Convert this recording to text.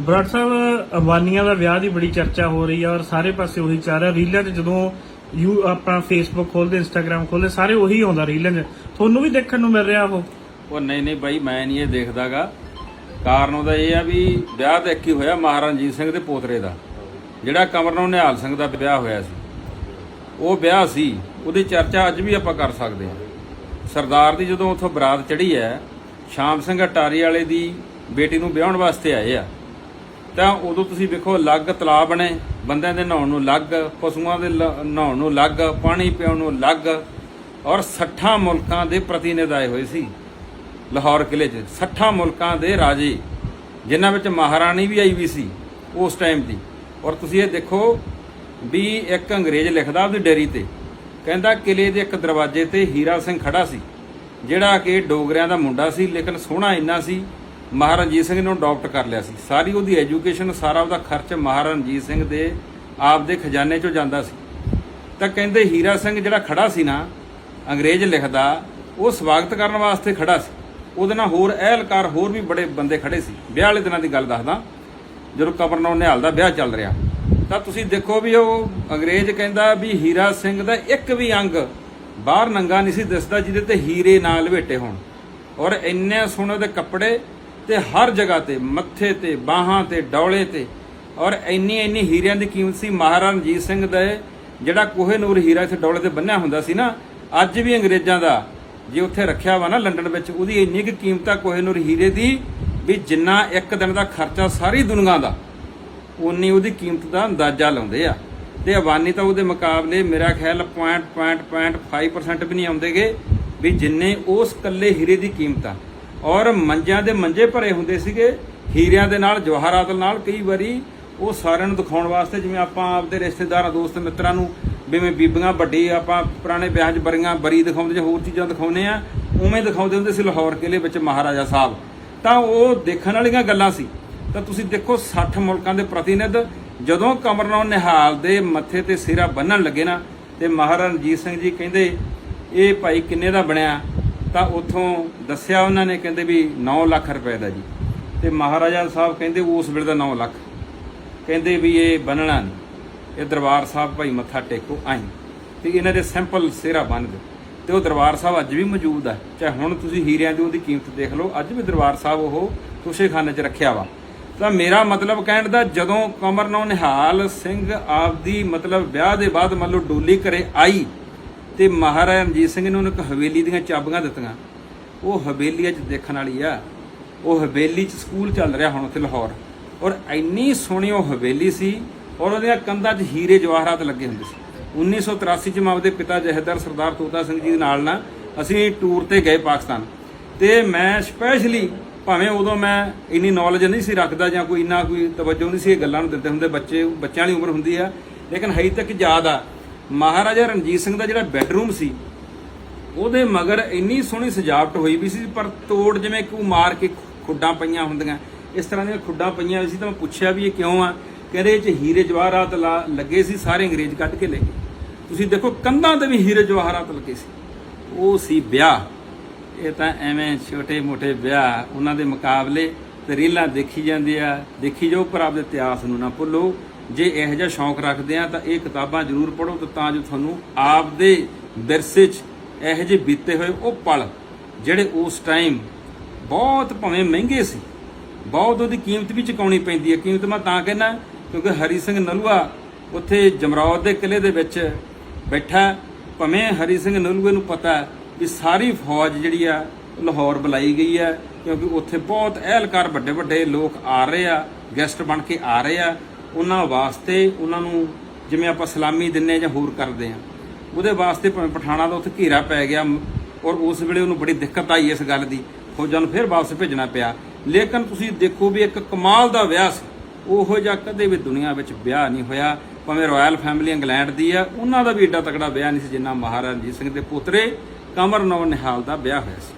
ਬਰਾੜ ਸਾਹਿਬ, ਅਬਾਨੀਆਂ ਦਾ ਵਿਆਹ ਦੀ ਬੜੀ ਚਰਚਾ ਹੋ ਰਹੀ ਹੈ ਔਰ ਸਾਰੇ ਪਾਸੇ ਉਹੀ ਚੱਲ ਰਿਹਾ। ਰੀਲਾਂ 'ਚ ਜਦੋਂ ਯੂ ਆਪਣਾ ਫੇਸਬੁੱਕ ਖੋਲਦੇ ਇੰਸਟਾਗ੍ਰam ਖੋਲਦੇ ਸਾਰੇ ਉਹੀ ਆਉਂਦਾ ਰੀਲਾਂ 'ਚ। ਤੁਹਾਨੂੰ ਵੀ ਦੇਖਣ ਨੂੰ ਮਿਲ ਰਿਹਾ ਉਹ? ਉਹ ਨਹੀਂ ਨਹੀਂ ਬਾਈ, ਮੈਂ ਨਹੀਂ ਇਹ ਦੇਖਦਾਗਾ। ਕਾਰਨ ਉਹਦਾ ਇਹ ਆ ਵੀ ਵਿਆਹ ਤਾਂ ਇੱਕ ਹੀ ਹੋਇਆ ਮਹਾਰਾਜਾ ਸਿੰਘ ਦੇ ਪੋਤਰੇ ਦਾ। ਜਿਹੜਾ ਕਮਰਨੋਂ ਨਿਹਾਲ ਸਿੰਘ ਦਾ ਵਿਆਹ ਹੋਇਆ ਸੀ। ਉਹ ਵਿਆਹ ਸੀ, ਉਹਦੀ ਚਰਚਾ ਅੱਜ ਵੀ ਆਪਾਂ ਕਰ ਸਕਦੇ ਹਾਂ। ਸਰਦਾਰ ਦੀ ਜਦੋਂ ਉੱਥੋਂ ਬਰਾਤ ਚੜੀ ਹੈ, ਸ਼ਾਮ ਸਿੰਘ ਅਟਾਰੀ ਵਾਲੇ ਦੀ ਬੇਟੀ ਨੂੰ ਵਿਆਹਣ ਵਾਸਤੇ ਆਏ ਆ। ਤਾਂ ਉਦੋਂ ਤੁਸੀਂ ਵੇਖੋ ਅਲੱਗ ਤਲਾਬ ਬਣੇ, ਬੰਦਿਆਂ ਦੇ ਨਹਾਉਣ ਨੂੰ ਅਲੱਗ, ਪਸ਼ੂਆਂ ਦੇ ਲ- ਨਹਾਉਣ ਨੂੰ ਅਲੱਗ, ਪਾਣੀ ਪਿਆਉਣ ਨੂੰ ਅਲੱਗ ਔਰ 60 ਮੁਲਕਾਂ ਦੇ ਪ੍ਰਤੀਨਿਧ ਆਏ ਹੋਏ ਸੀ ਲਾਹੌਰ ਕਿਲੇ 'ਚ। 60 ਮੁਲਕਾਂ ਦੇ ਰਾਜੇ, ਜਿਨ੍ਹਾਂ ਵਿੱਚ ਮਹਾਰਾਣੀ ਵੀ ਆਈ ਵੀ ਸੀ ਉਸ ਟਾਈਮ ਦੀ। ਔਰ ਤੁਸੀਂ ਇਹ ਦੇਖੋ ਵੀ ਇੱਕ ਅੰਗਰੇਜ਼ ਲਿਖਦਾ ਉਹਦੀ ਡੇਰੀ ਤੇ, ਕਹਿੰਦਾ ਕਿਲੇ ਦੇ ਇੱਕ ਦਰਵਾਜ਼ੇ ਤੇ ਹੀਰਾ ਸਿੰਘ ਖੜਾ ਸੀ, ਜਿਹੜਾ ਕਿ ਡੋਗਰਿਆਂ ਦਾ ਮੁੰਡਾ ਸੀ, ਲੇਕਿਨ ਸੋਹਣਾ ਇੰਨਾ ਸੀ ਮਹਾਰਾਜਾ ਰਣਜੀਤ ਸਿੰਘ ਨੇ ਉਹਨੂੰ ਅਡਾਪਟ ਕਰ ਲਿਆ ਸੀ। ਸਾਰੀ ਉਹਦੀ ਐਜੂਕੇਸ਼ਨ, ਸਾਰਾ ਉਹਦਾ ਖਰਚ ਮਹਾਰਾਜਾ ਰਣਜੀਤ ਸਿੰਘ ਦੇ ਆਪ ਦੇ ਖਜ਼ਾਨੇ 'ਚੋਂ ਜਾਂਦਾ ਸੀ। ਤਾਂ ਕਹਿੰਦੇ ਹੀਰਾ ਸਿੰਘ ਜਿਹੜਾ ਖੜਾ ਸੀ ਨਾ, ਅੰਗਰੇਜ਼ ਲਿਖਦਾ, ਉਹ ਸਵਾਗਤ ਕਰਨ ਵਾਸਤੇ ਖੜਾ ਸੀ। ਉਹਦੇ ਨਾਲ ਹੋਰ ਅਹਿਲਕਾਰ, ਹੋਰ ਵੀ ਬੜੇ ਬੰਦੇ ਖੜੇ ਸੀ। ਵਿਆਹ ਵਾਲੇ ਦਿਨਾਂ ਦੀ ਗੱਲ ਦੱਸਦਾ, ਜਦੋਂ ਕਬਰਨੌਰ ਨਿਹਾਲ ਦਾ ਵਿਆਹ ਚੱਲ ਰਿਹਾ। ਤਾਂ ਤੁਸੀਂ ਦੇਖੋ ਵੀ ਉਹ ਅੰਗਰੇਜ਼ ਕਹਿੰਦਾ ਵੀ ਹੀਰਾ ਸਿੰਘ ਦਾ ਇੱਕ ਵੀ ਅੰਗ ਬਾਹਰ ਨੰਗਾ ਨਹੀਂ ਸੀ ਦਿਸਦਾ, ਜਿਹਦੇ ਤੇ ਹੀਰੇ ਨਾਲ ਲਵੇਟੇ ਹੋਣ। ਔਰ ਇੰਨੇ ਸੋਹਣੇ ਦੇ ਕੱਪੜੇ ਤੇ ਹਰ ਜਗ੍ਹਾ ਤੇ, ਮੱਥੇ ਤੇ, ਬਾਹਾਂ ਤੇ, ਡੌਲੇ ਤੇ। ਔਰ ਇੰਨੀ ਇੰਨੀ ਹੀਰਿਆਂ ਦੀ ਕੀਮਤ ਸੀ ਮਹਾਰਾਜਾ ਰਣਜੀਤ ਸਿੰਘ ਦਾ, ਜਿਹੜਾ ਕੋਹੇਨੂਰ ਹੀਰਾ ਇੱਥੇ ਡੌਲੇ ਤੇ ਬੰਨਿਆ ਹੁੰਦਾ ਸੀ ਨਾ, ਅੱਜ ਵੀ ਅੰਗਰੇਜ਼ਾਂ ਦਾ, ਜੇ ਉੱਥੇ ਰੱਖਿਆ ਵਾ ਨਾ ਲੰਡਨ ਵਿੱਚ, ਉਹਦੀ ਇੰਨੀ ਕੁ ਕੀਮਤ ਆ ਕੋਹੇਨੂਰ ਹੀਰੇ ਦੀ, ਵੀ ਜਿੰਨਾ ਇੱਕ ਦਿਨ ਦਾ ਖਰਚਾ ਸਾਰੀ ਦੁਨੀਆ ਦਾ ਉਨੀ ਉਹਦੀ ਕੀਮਤ ਦਾ ਅੰਦਾਜ਼ਾ ਲਾਉਂਦੇ ਆ। ਤੇ ਅਵਾਨੀ ਤਾਂ ਉਹਦੇ ਮੁਕਾਬਲੇ ਮੇਰਾ ਖਿਆਲ 0.5% ਵੀ ਨਹੀਂ ਆਉਂਦੇਗੇ, ਵੀ ਜਿੰਨੇ ਉਸ ਕੱਲੇ ਹੀਰੇ ਦੀ ਕੀਮਤ ਆ। ਔਰ ਮੰਜਿਆਂ ਦੇ ਮੰਜੇ ਭਰੇ ਹੁੰਦੇ ਸੀਗੇ, ਹੀਰਿਆਂ ਦੇ ਨਾਲ, ਜਵਾਹਰਾਤ ਨਾਲ ਕਈ ਵਾਰੀ ਉਹ ਸਾਰਿਆਂ ਨੂੰ ਦਿਖਾਉਣ ਵਾਸਤੇ, ਜਿਵੇਂ ਆਪਾਂ ਆਪਦੇ ਰਿਸ਼ਤੇਦਾਰਾਂ, ਦੋਸਤ, ਮਿੱਤਰਾਂ ਨੂੰ, ਜਿਵੇਂ ਬੀਬੀਆਂ ਵੱਡੀ, ਆਪਾਂ ਪੁਰਾਣੇ ਵਿਆਹ 'ਚ ਬਰੀਆਂ, ਬਰੀ ਦਿਖਾਉਂਦੇ ਜਾਂ ਹੋਰ ਚੀਜ਼ਾਂ ਦਿਖਾਉਂਦੇ ਆ ਉਵੇਂ ਦਿਖਾਉਂਦੇ ਹੁੰਦੇ ਸੀ ਲਾਹੌਰ ਕਿਲੇ ਵਿੱਚ ਮਹਾਰਾਜਾ ਸਾਹਿਬ। ਤਾਂ ਉਹ ਦੇਖਣ ਵਾਲੀਆਂ ਗੱਲਾਂ ਸੀ। ਤਾਂ ਤੁਸੀਂ ਦੇਖੋ 60 ਮੁਲਕਾਂ ਦੇ ਪ੍ਰਤੀਨਿਧ, ਜਦੋਂ ਕਮਰਨੌਰ ਨਿਹਾਲ ਦੇ ਮੱਥੇ ਤੇ ਸਿਰਾ ਬੰਨਣ ਲੱਗੇ ਨਾ, ਤੇ ਮਹਾਰਾਜਾ ਰਣਜੀਤ ਸਿੰਘ ਜੀ ਕਹਿੰਦੇ, ਇਹ ਭਾਈ ਕਿੰਨੇ ਦਾ ਬਣਿਆ? ਤਾਂ ਉਥੋਂ ਦੱਸਿਆ ਉਹਨਾਂ ਨੇ ਕਹਿੰਦੇ ਵੀ 9 ਲੱਖ ਰੁਪਏ ਦਾ ਜੀ। ਤੇ ਮਹਾਰਾਜਾ ਸਾਹਿਬ ਕਹਿੰਦੇ ਉਸ ਵੇਲੇ ਦਾ 9 ਲੱਖ। ਕਹਿੰਦੇ ਵੀ ਇਹ ਬਣਨਾ ਨਹੀਂ। ਇਹ ਦਰਬਾਰ ਸਾਹਿਬ ਭਾਈ ਮੱਥਾ ਟੇਕੋ, ਆਈ। ਤੇ ਇਹਨਾਂ ਦੇ ਸਿੰਪਲ ਸਿਹਰਾ ਬੰਨ ਦਿਓ। ਤੇ ਉਹ ਦਰਬਾਰ ਸਾਹਿਬ ਅੱਜ ਵੀ ਮੌਜੂਦ ਹੈ ਚਾਹੇ ਹੁਣ ਤੁਸੀਂ ਹੀਰਿਆਂ ਦੀ ਉਹਦੀ ਕੀਮਤ ਦੇਖ ਲਓ, ਅੱਜ ਵੀ ਦਰਬਾਰ ਸਾਹਿਬ ਉਹ ਤੁਸ਼ੇਖਾਨੇ 'ਚ ਰੱਖਿਆ ਵਾ। ਤਾਂ ਮੇਰਾ ਮਤਲਬ ਕਹਿਣ ਦਾ, ਜਦੋਂ ਕਮਰ ਕਮਰਨੌ ਨਿਹਾਲ ਸਿੰਘ ਆਪਦੀ ਮਤਲਬ ਵਿਆਹ ਦੇ ਬਾਅਦ ਮੰਨ ਲਓ ਡੋਲੀ ਘਰੇ ਆਈ ਤੇ ਮਹਾਰਾਜਾ ਰਣਜੀਤ ਸਿੰਘ ਨੇ ਉਹਨੂੰ ਇੱਕ ਹਵੇਲੀ ਦੀਆਂ ਚਾਬੀਆਂ ਦਿੱਤੀਆਂ। ਉਹ ਹਵੇਲੀ 'ਚ ਦੇਖਣ ਵਾਲੀ ਆ। ਉਹ ਹਵੇਲੀ 'ਚ ਸਕੂਲ ਚੱਲ ਰਿਹਾ ਹੁਣ ਉੱਥੇ ਲਾਹੌਰ। ਔਰ ਇੰਨੀ ਸੋਹਣੀ ਉਹ ਹਵੇਲੀ ਸੀ ਔਰ ਉਹਦੀਆਂ ਕੰਧਾਂ 'ਚ ਹੀਰੇ ਜਵਾਹਰਾਤ ਲੱਗੇ ਹੁੰਦੇ ਸੀ। 1983 ਚ ਮੈਂ ਆਪਦੇ ਪਿਤਾ ਜਹਦਰ ਸਰਦਾਰ ਤੋਤਾ ਸਿੰਘ ਜੀ ਦੇ ਨਾਲ ਨਾ ਅਸੀਂ ਟੂਰ ਤੇ ਗਏ ਪਾਕਿਸਤਾਨ। ਤੇ ਮੈਂ ਸਪੈਸ਼ਲੀ ਭਾਵੇਂ ਉਦੋਂ ਮੈਂ ਇੰਨੀ ਨੌਲੇਜ ਨਹੀਂ ਸੀ ਰੱਖਦਾ ਜਾਂ ਕੋਈ ਇੰਨਾ ਕੋਈ ਤਵੱਜੋ ਨਹੀਂ ਸੀ ਇਹ ਗੱਲਾਂ ਨੂੰ ਦਿੰਦੇ ਹੁੰਦੇ, ਬੱਚੇ, ਬੱਚਿਆਂ ਵਾਲੀ ਉਮਰ ਹੁੰਦੀ ਆ। ਲੇਕਿਨ ਹਜੇ ਤੱਕ ਯਾਦ ਆ ਮਹਾਰਾਜਾ ਰਣਜੀਤ ਸਿੰਘ ਦਾ ਜਿਹੜਾ ਬੈੱਡਰੂਮ ਸੀ, ਉਹਦੇ ਮਗਰ ਇੰਨੀ ਸੋਹਣੀ ਸਜਾਵਟ ਹੋਈ ਵੀ ਸੀ, ਪਰ ਤੋੜ ਜਿਵੇਂ ਕਿ ਉਹ ਮਾਰ ਕੇ ਖੁੱਡਾਂ ਪਈਆਂ ਹੁੰਦੀਆਂ, ਇਸ ਤਰ੍ਹਾਂ ਦੀਆਂ ਖੁੱਡਾਂ ਪਈਆਂ ਹੋਈ ਸੀ, ਤਾਂ ਮੈਂ ਪੁੱਛਿਆ ਵੀ ਇਹ ਕਿਉਂ ਆ? ਕਹਿੰਦੇ ਇਹ ਚ ਹੀਰੇ ਜਵਾਹਰਾਤ ਲਾ- ਲੱਗੇ ਸੀ, ਸਾਰੇ ਅੰਗਰੇਜ਼ ਕੱਢ ਕੇ ਲੈ ਗਏ। ਤੁਸੀਂ ਦੇਖੋ ਕੰਧਾਂ ਤੇ ਵੀ ਹੀਰੇ ਜਵਾਹਰਾਤ ਲੱਗੇ ਸੀ। ਉਹ ਸੀ ਵਿਆਹ। ਇਹ ਤਾਂ ਐਵੇਂ ਛੋਟੇ ਮੋਟੇ ਵਿਆਹ, ਉਹਨਾਂ ਦੇ ਮੁਕਾਬਲੇ ਤੇ ਰੀਲਾਂ ਦੇਖੀ ਜਾਂਦੀ ਆ ਦੇਖੀ ਜਾਓ, ਪਰ ਆਪਦੇ ਇਤਿਹਾਸ ਨੂੰ ਨਾ ਭੁੱਲੋ। ਜੇ ਇਹੋ ਜਿਹਾ ਸ਼ੌਂਕ ਰੱਖਦੇ ਆ ਤਾਂ ਇਹ ਕਿਤਾਬਾਂ ਜ਼ਰੂਰ ਪੜ੍ਹੋ ਤਾਂ ਤਾਂ ਜੋ ਤੁਹਾਨੂੰ ਆਪਦੇ ਵਿਰਸੇ 'ਚ ਇਹੋ ਜਿਹੇ ਬੀਤੇ ਹੋਏ ਉਹ ਪਲ, ਜਿਹੜੇ ਉਸ ਟਾਈਮ ਬਹੁਤ ਭਾਵੇਂ ਮਹਿੰਗੇ ਸੀ, ਬਹੁਤ ਉਹਦੀ ਕੀਮਤ ਵੀ ਚੁਕਾਉਣੀ ਪੈਂਦੀ ਹੈ। ਕੀਮਤ ਮੈਂ ਤਾਂ ਕਹਿੰਦਾ ਕਿਉਂਕਿ ਹਰੀ ਸਿੰਘ ਨਲੂਆ ਉੱਥੇ ਜਮਰੌਦ ਦੇ ਕਿਲੇ ਦੇ ਵਿੱਚ ਬੈਠਾ ਭਾਵੇਂ ਹਰੀ ਸਿੰਘ ਨਲੂਏ ਨੂੰ ਪਤਾ ਹੈ ਵੀ ਸਾਰੀ ਫੌਜ ਜਿਹੜੀ ਆ, ਲਾਹੌਰ ਬੁਲਾਈ ਗਈ ਹੈ ਕਿਉਂਕਿ ਉੱਥੇ ਬਹੁਤ ਅਹਿਲਕਾਰ ਵੱਡੇ ਵੱਡੇ ਲੋਕ ਆ ਰਹੇ ਆ, ਗੈਸਟ ਬਣ ਕੇ ਆ ਰਹੇ ਆ। ਉਹਨਾਂ ਵਾਸਤੇ ਉਹਨਾਂ ਨੂੰ ਜਿਵੇਂ ਆਪਾਂ ਸਲਾਮੀ ਦਿੰਨੇ ਜਾਂ ਹੋਰ ਕਰਦੇ ਆ। ਉਹਦੇ ਵਾਸਤੇ ਭਾਵੇਂ ਪਠਾਣਾ ਦਾ ਉੱਥੇ ਘੇਰਾ ਪੈ ਗਿਆ ਔਰ ਉਸ ਵੇਲੇ ਉਹਨੂੰ ਬੜੀ ਦਿੱਕਤ ਆਈ ਇਸ ਗੱਲ ਦੀ। ਫੌਜਾਂ ਨੂੰ ਫਿਰ ਵਾਪਸ ਭੇਜਣਾ ਪਿਆ। ਲੇਕਿਨ ਤੁਸੀਂ ਦੇਖੋ ਵੀ ਇੱਕ ਕਮਾਲ ਦਾ ਵਿਆਹ ਸੀ ਉਹੋ ਜਿਹਾ ਕਦੇ ਵੀ ਦੁਨੀਆ ਵਿੱਚ ਵਿਆਹ ਨਹੀਂ ਹੋਇਆ। ਭਾਵੇਂ ਰਾਇਲ ਫੈਮਿਲੀ ਇੰਗਲੈਂਡ ਦੀ ਆ, ਉਹਨਾਂ ਦਾ ਵੀ ਏਡਾ ਤਕੜਾ ਵਿਆਹ ਨਹੀਂ ਸੀ ਜਿੰਨਾ ਮਹਾਰਾਜਾ ਰਣਜੀਤ ਸਿੰਘ ਦੇ ਪੋਤਰੇ ਕਮਰ ਨੌ ਨਿਹਾਲ ਦਾ ਵਿਆਹ ਹੋਇਆ ਸੀ।